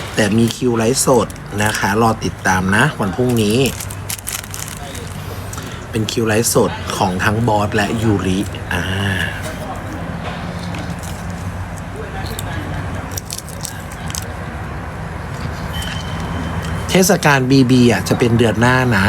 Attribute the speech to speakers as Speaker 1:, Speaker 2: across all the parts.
Speaker 1: ด แต่มีคิวไลฟ์สดนะคะ รอติดตามนะ วันพรุ่งนี้ เป็นคิวไลฟ์สดของทั้งบอสและยูริอ่าเทศกาลบีบีอะจะเป็นเดือนหน้านะ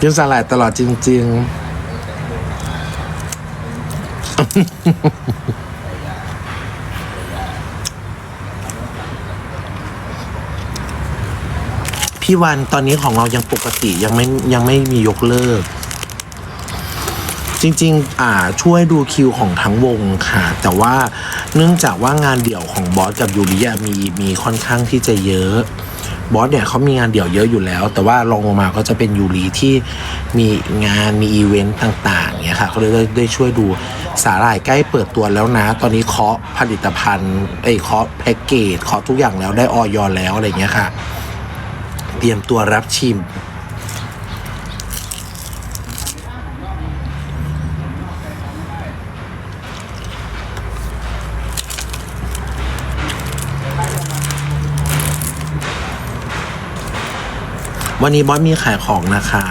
Speaker 1: กินสลายตลอดจริง ๆ พี่วันตอนนี้ของเรายังปกติยังไม่ยังไม่มียกเลิก จริงๆ อ่าช่วยดูคิวของทั้งวงค่ะ แต่ว่าเนื่องจากว่างานเดี่ยวของบอสกับยูริอะมีมีค่อนข้างที่จะเยอะบอสเนี่ยเขามีงานเดี่ยวเยอะอยู่แล้ว แต่ว่ารองลงมาก็จะเป็นยูริที่มีงานมีอีเวนต์ต่างๆเนี่ยค่ะก็เลยได้ได้ช่วยดูสาหร่ายใกล้เปิดตัวแล้วนะ ตอนนี้เคาะผลิตภัณฑ์ไอ้เคาะแพ็กเกจเคาะทุกอย่างแล้วได้ออยแล้วอะไรเงี้ยค่ะ เตรียมตัวรับชิม วันนี้บอสมีขายของนะคะ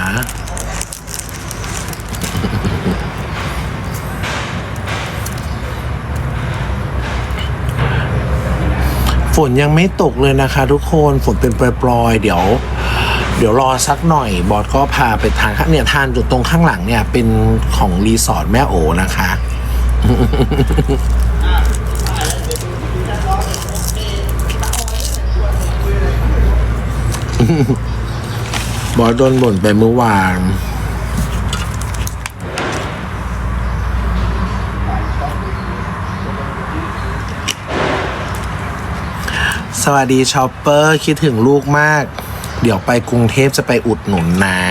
Speaker 1: ฝนยังไม่ตกเลยนะคะ ทุกคนฝนเป็นปลอยๆ เดี๋ยว เดี๋ยวรอสักหน่อย บอสก็พาไปทานเนี่ยทานอยู่ตรงข้างหลังเนี่ย เป็นของรีสอร์ทแม่โอนะคะ บอสโดนบ่นไปเมื่อวาน สวัสดีชอปเปอร์คิดถึงลูกมาก เดี๋ยวไปกรุงเทพจะไปอุดหนุนนะ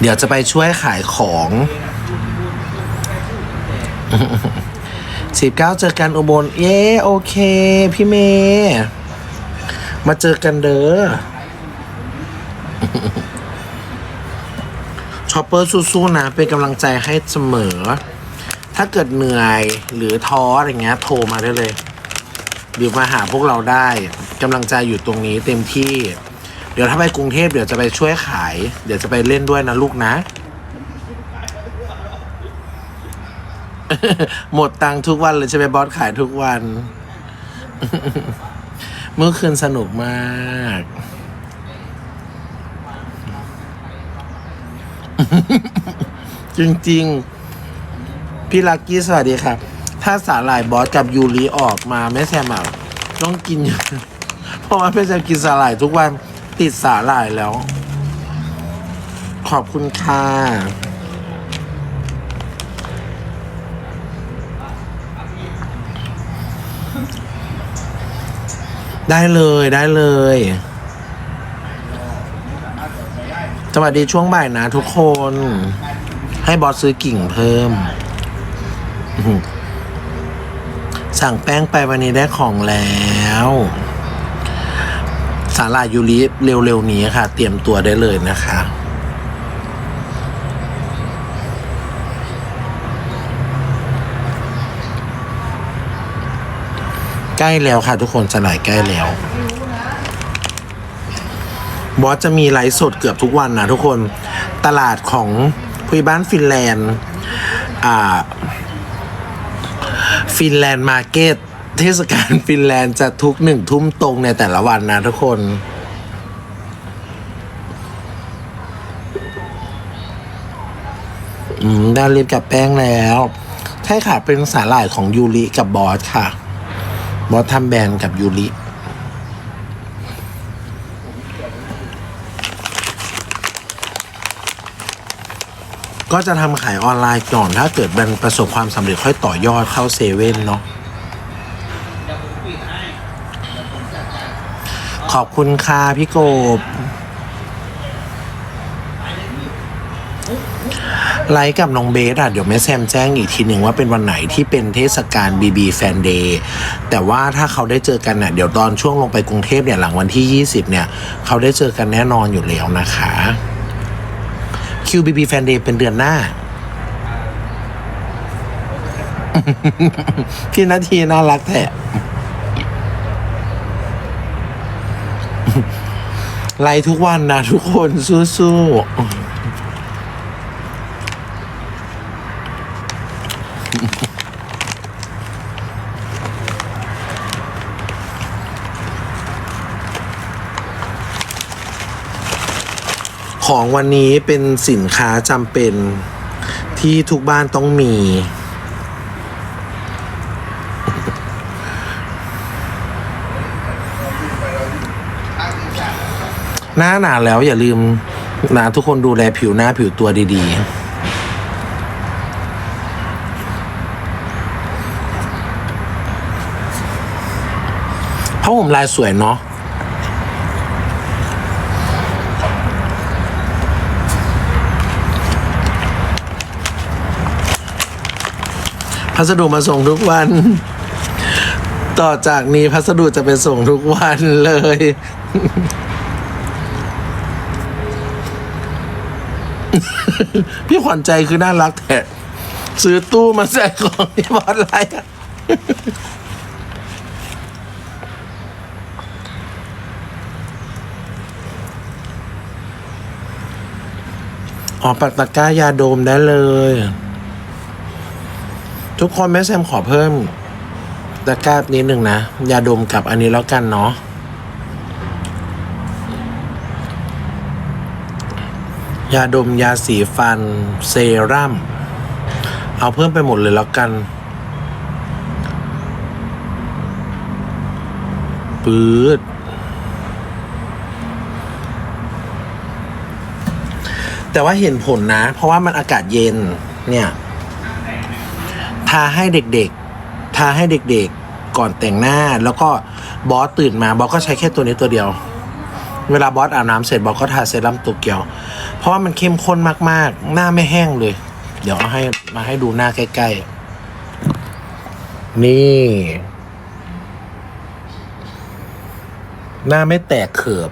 Speaker 1: เดี๋ยวจะไปช่วยขายของสิบเก้าเจอกันอุบล เย้โอเค พี่เมย์มาเจอกันเด้อชอปเปอร์สู้ๆนะ เป็นกำลังใจให้เสมอ ถ้าเกิดเหนื่อยหรือท้ออะไรเงี้ย โทรมาได้เลย หรือมาหาพวกเราได้กำลังใจอยู่ตรงนี้เต็มที่ เดี๋ยวถ้าไปกรุงเทพเดี๋ยวจะไปช่วยขาย เดี๋ยวจะไปเล่นด้วยนะลูกนะ หมดตังทุกวันเลยใช่ไหมบอสขายทุกวัน เมื่อคืนสนุกมากจริงๆ พี่ลักกี้สวัสดีครับ ถ้าสาหร่ายบอสกับยูริออกมาแม่แซมอะต้องกิน เพราะว่าแม่แซมกินสาหร่ายทุกวันติดสาหร่ายแล้ว ขอบคุณค่ะได้เลยได้เลย สวัสดีช่วงบ่ายนะทุกคน ให้บอสซื้อกิ่งเพิ่ม สั่งแป้งไปวันนี้ได้ของแล้วสาลายยูริเร็วๆนี้ค่ะ เตรียมตัวได้เลยนะคะ ใกล้แล้วค่ะทุกคนสลายใกล้แล้วบอสจะมีไลฟ์สดเกือบทุกวันนะทุกคนตลาดของคุยบ้านฟินแลนด์อ่า ฟินแลนด์มาร์เก็ตเทศกาลฟินแลนด์จะทุกหนึ่งทุ่มตรงในแต่ละวันนะทุกคน อืมได้รีบกับแป้งแล้วใช่ค่ะเป็นสาหร่ายของยูริกับบอสค่ะ บอสทำแบรนด์กับยูริ ก็จะทำขายออนไลน์ก่อน ถ้าเกิดมันประสบความสำเร็จค่อยต่อยอดเข้าเซเว่นเนาะขอบคุณค่ะพี่โกบไลฟ์กับน้องเบสอะ เดี๋ยวแม่แซมแจ้งอีกทีหนึ่งว่าเป็นวันไหนที่เป็นเทศกาล BB Fan Day แต่ว่าถ้าเขาได้เจอกันเนี่ยเดี๋ยวตอนช่วงลงไปกรุงเทพเนี่ยหลังวันที่ 20 เนี่ย เขาได้เจอกันแน่นอนอยู่แล้วนะคะ QBB Fan Day เป็นเดือนหน้า พี่นาทีน่ารักแท้ไลทุกวันนะทุกคนสู้ๆ ของวันนี้เป็นสินค้าจำเป็นที่ทุกบ้านต้องมี หน้าหนาวแล้วอย่าลืมนะทุกคนดูแลผิวหน้าผิวตัวดีๆเพราะผมลายสวยเนาะ พัสดุมาส่งทุกวัน ต่อจากนี้พัสดุจะไปส่งทุกวันเลย พี่ขวัญใจคือน่ารักแท้ซื้อตู้มาใส่ของที่บอสไลน์อะอ๋อปักตะกร้ายาโดมได้เลย ทุกคนแม่แซมขอเพิ่มตะกร้านิดหนึ่งนะยาดมกับอันนี้แล้วกันเนาะยาดมยาสีฟัน เซรั่ม เอาเพิ่มไปหมดเลยแล้วกันปื๊ดแต่ว่าเห็นผลนะ เพราะว่ามันอากาศเย็นเนี่ย ทาให้เด็กๆ ทาให้เด็กๆ ก่อนแต่งหน้า แล้วก็บอสตื่นมาบอสก็ใช้แค่ตัวนี้ตัวเดียว เวลาบอสอาบน้ำเสร็จบอสก็ทาเซรั่มตัวเกียว เพราะว่ามันเข้มข้นมากๆ หน้าไม่แห้งเลย เดี๋ยวเอาให้มาให้ดูหน้าใกล้ๆ นี่ หน้าไม่แตกเขือบ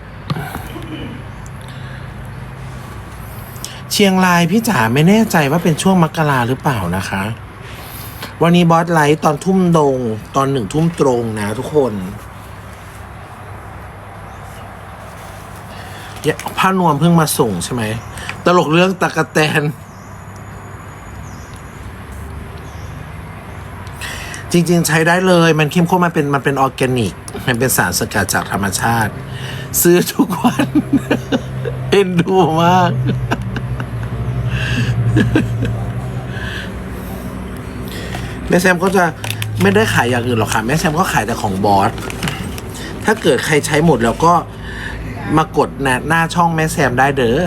Speaker 1: เชียงรายพี่จ๋าไม่แน่ใจว่าเป็นช่วงมกราหรือเปล่านะคะ วันนี้บอสไลท์ตอนทุ่มตรงตอนหนึ่งทุ่มตรงนะทุกคนเนี่ยผ้านวมเพิ่งมาส่งใช่ไหม ตลกเรื่องตะกะแตน จริง ๆ ใช้ได้เลย มันเข้มข้นมันเป็นมันเป็นออร์แกนิก มันเป็นสารสกัดจากธรรมชาติ ซื้อทุกวัน เอ็นดูมาก ม่แซมก็จะไม่ได้ขายอย่างอื่นหรอกค่ะ แม่แซมก็ขายแต่ของบอส ถ้าเกิดใครใช้หมดแล้วก็มากดหน้าหน้าช่องแม่แซมได้เด้อ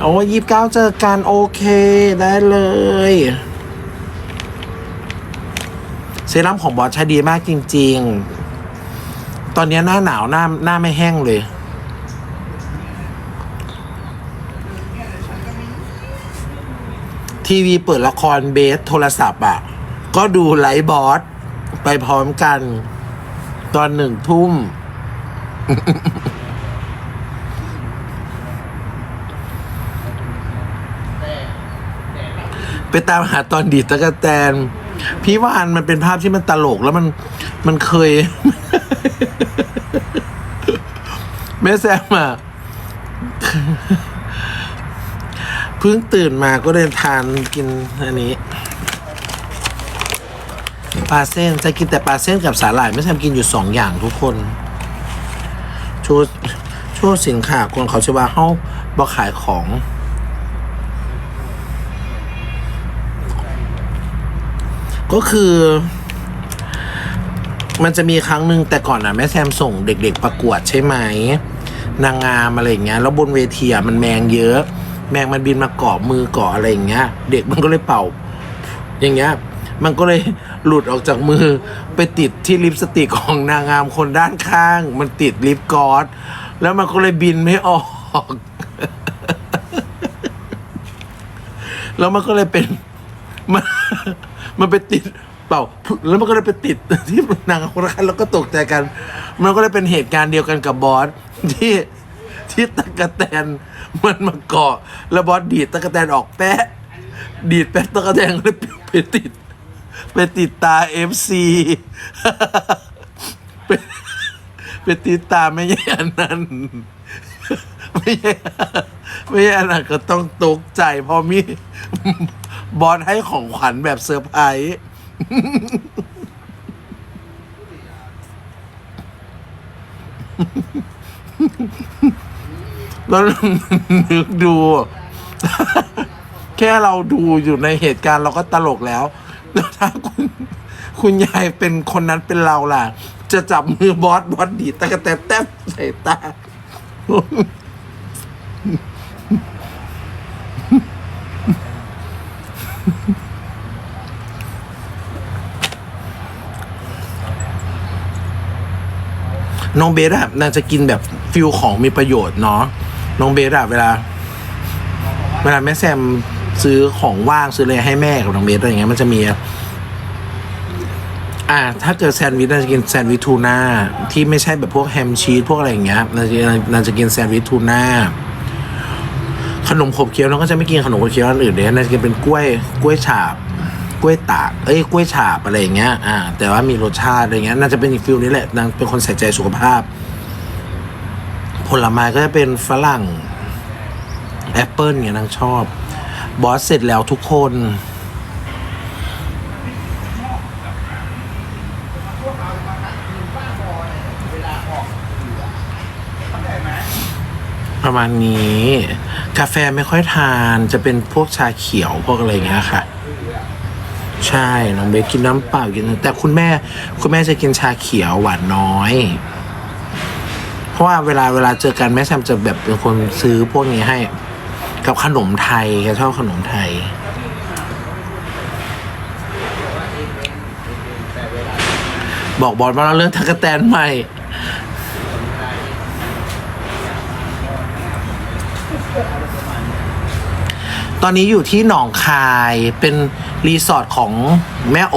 Speaker 1: โอ้ยี่สิบเก้าเจอกันโอเคได้เลย เซรั่มของบอสใช้ดีมากจริง ๆ ตอนนี้หน้าหนาวหน้าหน้าไม่แห้งเลย ทีวีเปิดละครเบสโทรศัพท์อะ ก็ดูไลฟ์บอสไปพร้อมกัน ตอนหนึ่งทุ่ม ไปตามหาตอนดีตะกะแตน พี่วานมันเป็นภาพที่มันตลกแล้วมันมันเคย แม่แซมอะ พิ่งตื่นมาก็เดินทานกินอันนี้ปลาเส้นจะกินแต่ปลาเส้นกับสาหร่ายไม่ทำกินอยู่สองอย่างทุกคนชว์โชว์สินค้าคนเขาจะว่าเขาบอขายของก็คือ มันจะมีครั้งหนึ่งแต่ก่อนนะแม่แซมส่งเด็กๆประกวดใช่ไหม นางงามอะไรอย่างเงี้ย แล้วบนเวทีอะมันแมงเยอะ แมงมันบินมาเกาะมือเกาะอะไรอย่างเงี้ย เด็กมันก็เลยเป่า อย่างเงี้ย มันก็เลยหลุดออกจากมือ ไปติดที่ลิปสติกของนางงามคนด้านข้าง มันติดลิปกอสแล้วมันก็เลยบินไม่ออกแล้วมันก็เลยเป็นมันมันไปติดเป่า แล้วมันก็เลยไปติดที่นางคนละคันแล้วก็ตกใจกัน มันก็เลยเป็นเหตุการณ์เดียวกันกับบอสที่ ที่ตะกะแตนมันมาเกาะแล้วบอสดีดตะกะแตนออกแปะดีดแปะตะกะแตนก็เลยไปติด ไปติดตาเอฟซีไปติดตาไม่ใช่อันนั้นไม่ใช่ไม่ใช่อันนั้นก็ต้องตกใจเพราะมีบอสให้ของขวัญแบบเซอร์ไพรส์ แล้วนึกดู แค่เราดูอยู่ในเหตุการณ์เราก็ตลกแล้วแล้วถ้าคุณคุณยายเป็นคนนั้นเป็นเราล่ะ จะจับมือบอสบอสดีดตะกะแตนแต้มใส่ตาน้องเบสอะน่าจะกินแบบฟิลของมีประโยชน์เนาะ น้องเบสอะเวลา เวลาแม่แซมซื้อของว่างซื้ออะไรให้แม่กับน้องเบสอะไรอย่างเงี้ยมันจะมี อ่า ถ้าเกิดแซนด์วิชน่าจะกินแซนด์วิชทูน่าที่ไม่ใช่แบบพวกแฮมชีสพวกอะไรอย่างเงี้ยน่าจะน่าจะกินแซนด์วิชทูน่าขนมขบเคี้ยวน้องก็จะไม่กินขนมขบเคี้ยวอันอื่นเลยน่าจะกินเป็นกล้วยกล้วยฉาบกล้วยตากเอ้ยกล้วยฉาบอะไรอย่างเงี้ย อ่า แต่ว่ามีรสชาติอะไรเงี้ย น่าจะเป็นอีกฟิลนี้แหละนางเป็นคนใส่ใจสุขภาพ ผลไม้ก็จะเป็นฝรั่งแอปเปิลเนี่ยนางชอบ บอสเสร็จแล้วทุกคนประมาณนี้ กาแฟไม่ค่อยทานจะเป็นพวกชาเขียวพวกอะไรเงี้ยค่ะ ใช่ น้องเบสกินน้ำเปล่ากินแต่คุณแม่ คุณแม่จะกินชาเขียวหวานน้อย เพราะว่าเวลาเวลาเจอกันแม่แซมจะแบบเป็นคนซื้อพวกนี้ให้ กับขนมไทยแกชอบขนมไทย บอกบอลมาแล้วเรื่องทักแตนใหม่ตอนนี้อยู่ที่หนองคายเป็นรีสอร์ทของแม่โอ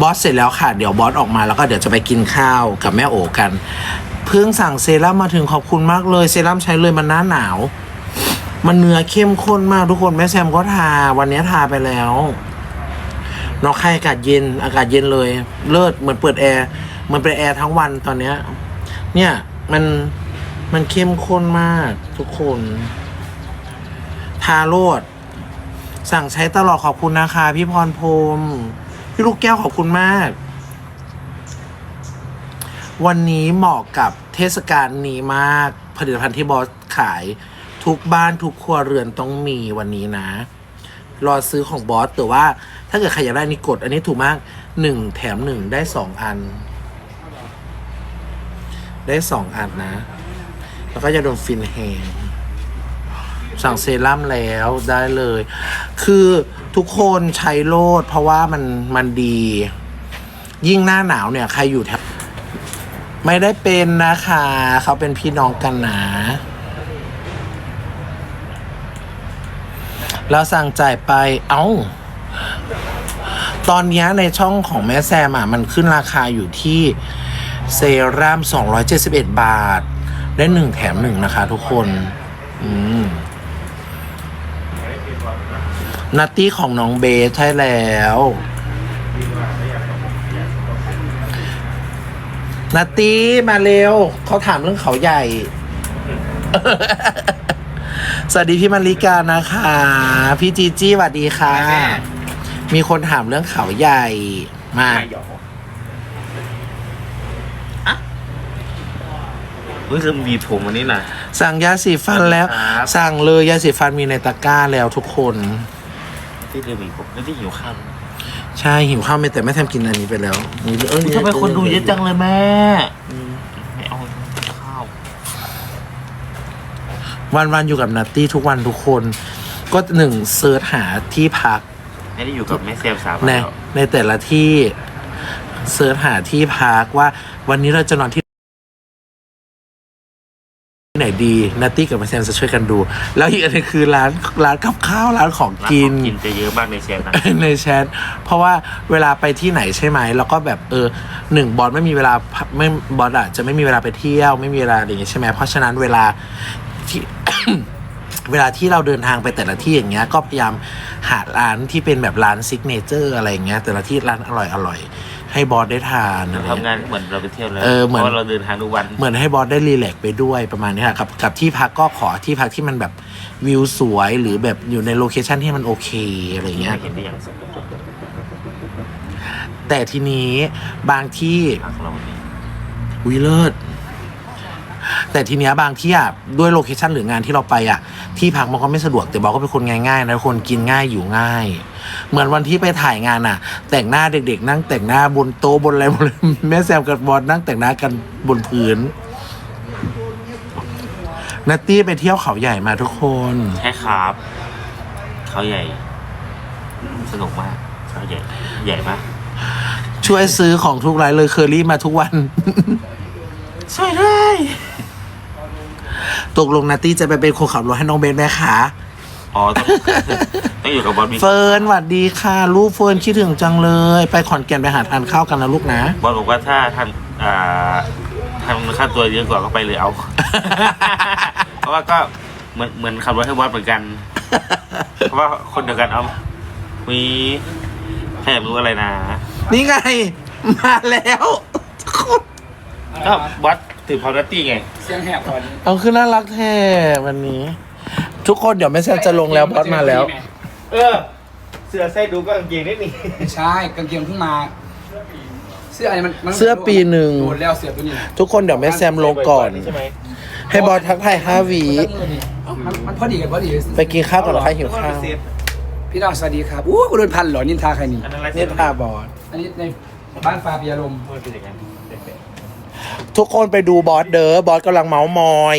Speaker 1: บอสเสร็จแล้วค่ะ เดี๋ยวบอสออกมาแล้วก็เดี๋ยวจะไปกินข้าวกับแม่โอกัน เพิ่งสั่งเซรั่มมาถึงขอบคุณมากเลยเซรั่มใช้เลยมันหน้าหนาว มันเนื้อเข้มข้นมากทุกคนแม่แซมก็ทา วันนี้ทาไปแล้วนองคายอากาศเย็นอากาศเย็นเลย เลิศเหมือนเปิดแอร์เหมันเป็นแอร์ทั้งวันตอนเนี้ยเนี่ยมันมันเข้มข้นมากทุกคน ทาโรดสั่งใช้ตลอดขอบคุณนะคะพี่พรพรมพี่ลูกแก้วขอบคุณมาก วันนี้เหมาะกับเทศกาลนี้มากผลิตภัณฑ์ที่บอสขายทุกบ้านทุกครัวเรือนต้องมีวันนี้นะ รอซื้อของบอสแต่ว่า ถ้าเกิดใครอยากได้นี่กด อันนี้ถูกมากหนึ่งแถมหนึ่งได้สองอัน ได้สองอันนะ แล้วก็จะโดนฟินแฮงสั่งเซรั่มแล้วได้เลย คือทุกคนใช้โลดเพราะว่ามันมันดี ยิ่งหน้าหนาวเนี่ย ใครอยู่แถว ไม่ได้เป็นนะคะ เขาเป็นพี่น้องกันนะแล้วสั่งจ่ายไป เอ้า ตอนนี้ในช่องของแม่แซมอะ มันขึ้นราคาอยู่ที่เซรั่ม271 บาท ได้หนึ่งแถมหนึ่งนะคะทุกคน อืมนัตตี้ของน้องเบสใช่แล้ว นัตตี้มาเร็ว เขาถามเรื่องเขาใหญ่ สวัสดีพี่มาริกานะคะ พี่จีจี้สวัสดีค่ะ มีคนถามเรื่องเขาใหญ่ มา
Speaker 2: เพิ่งจะมีผมวันนี้นะ
Speaker 1: สั่งยาสีฟันแล้ว
Speaker 2: ครับ
Speaker 1: สั่งเลยยาสีฟันมีในตะกร้าแล้วทุกคน
Speaker 2: ที่เธอมีผมแล้วที่หิวข้าว
Speaker 1: ใช่หิวข้าวไม่แต่ไม่ทำกินอันนี้ไปแล้วเอ้ย
Speaker 2: ทำไมคนดูเยอะจังเลยแม่ ไม่เอาข้าว
Speaker 1: วันวันๆอยู่กับนัตตี้ทุกวันทุกคน ก็หนึ่งเซิร์ชหาที่พัก
Speaker 2: ไม่ได้อยู่กับแม่แซมสาม
Speaker 1: ใน
Speaker 2: แล้ว
Speaker 1: ในแต่ละที่เซิร์ชหาที่พักว่าวันนี้เราจะนอนที่ไหน ดีนัตตี้กับมาแซมจะช่วยกันดู แล้วอีกอันหนึงคือร้านร้านกับข้าวร้านของ
Speaker 2: ร้าน
Speaker 1: กิ
Speaker 2: ข
Speaker 1: น
Speaker 2: องกินจะเยอะมากในแชร์นะ
Speaker 1: ในแชทเพราะว่าเวลาไปที่ไหนใช่ไหมแล้วก็แบบเออหนึ่งบอสไม่มีเวลาพักไม่บอสอะจะไม่มีเวลาไปเที่ยวไม่มีเวลาอะไรอย่างงี้ใช่ไหมเพราะฉะนั้นเวลาที่เวลาที่เราเดินทางไปแต่ละที่อย่างเงี้ยก็พยายามหาร้านที่เป็นแบบร้านซิกเนเจอร์อะไรอย่างเงี้ยแต่ละที่ร้านอร่อยอร่อยๆ ให้บอสได้ทานอะไร
Speaker 2: ทำ
Speaker 1: เงี้ย
Speaker 2: งานเหมือนเราไปเที่ยวเลย
Speaker 1: เออเหมือน
Speaker 2: พราะว่าเราเดินทางทุกวัน
Speaker 1: เหมือนให้บอสได้รีแลกซ์ไปด้วยประมาณนี้ค่ะกับกับที่พักก็ขอที่พักที่มันแบบวิวสวยหรือแบบอยู่ในโลเคชันที่มันโอเคอะไรเงี้ย
Speaker 2: เห็นได้อย่างสุด
Speaker 1: แต่ทีนี้บางที่
Speaker 2: พักเราวันนี้
Speaker 1: วิเลิศ แต่ทีเนี้ยบางที่อะด้วยโลเคชันหรืองานที่เราไปอะ ที่พักมันก็ไม่สะดวกแต่บอกก็เป็นคนง่ายๆนะคนกินง่ายอยู่ง่าย เหมือนวันที่ไปถ่ายงานอะ แต่งหน้าเด็กๆ นั่งแต่งหน้าบนโต๊ะบนอะไรบนแม่แซมกับบอลนั่งแต่งหน้ากันบนพื้นนัตตี้ไปเที่ยวเขาใหญ่มาทุกคน
Speaker 2: ใช่ครับ เขาใหญ่ สนุกมาก เขาใหญ่ ใหญ่มาก
Speaker 1: ช่วยซื้อของทุกรายเลยเคอรี่มาทุกวัน
Speaker 2: ช่วยได้
Speaker 1: ตกลงนัตตี้จะไปเป็นคนขับรถให้น้องเบนไหมคะ
Speaker 2: อ๋อต้องต้องอยู่กับบอลบี
Speaker 1: เฟิร์นหวัดดีค่ะ ลูกเฟิร์นคิดถึงจังเลย ไปขอนแก่นไปหาทานข้าวกันนะลูกนะ
Speaker 2: บอลบอกว่าถ้าทำอ่าทำค่าตัวเยอะกว่าก็ไปเลยเอา เพราะว่าก็เหมือนเหมือนขับรถให้บอสเหมือนกัน เพราะว่าคนเดียวกันเอามีแค่อยากรู้อะไรนะ
Speaker 1: นี่ไง มาแล้ว
Speaker 2: ก็บอส ถือพาวดัตตี้ไง
Speaker 3: เสียงแหบก่อน
Speaker 1: เอาคือน่ารักแท้วันนี้ ทุกคนเดี๋ยวแม่แซมจะลงแล้วบอสมาแล้ว
Speaker 2: เออ เสื้อใส่ดูก็กางเกงนิดนี่
Speaker 3: ไม่ใช่กางเกงเพิ่งมา เสื้ออะไรมันมัน
Speaker 1: เสื้อปีหนึ่ง
Speaker 3: โดนแล้วเสื้อตัวนี้
Speaker 1: ทุกคนเดี๋ยวแม่แซมลงก่อน
Speaker 2: ใช่ไหม
Speaker 1: ให้บอสทักทายห้าวี
Speaker 3: มันมันพอดีกันพอดี
Speaker 1: ไปกินข้าวก่อนเหรอคะหิวข้าว
Speaker 3: พี่น้องสวัสดีครับอู้กูโดนพันเหรอนินทาใครนี่
Speaker 2: อันนั้นอะไร
Speaker 1: นี่ทาบอส
Speaker 3: อันนี้ในบ้านฟ้าปิยลม
Speaker 2: มันเป็นอย่างนั้น
Speaker 1: ทุกคนไปดูบอสเด้อบอสกำลังเมาส์มอย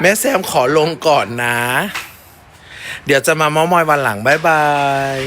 Speaker 1: แม่แซมขอลงก่อนนะ เดี๋ยวจะมาเมาส์มอยวันหลัง บ๊ายบาย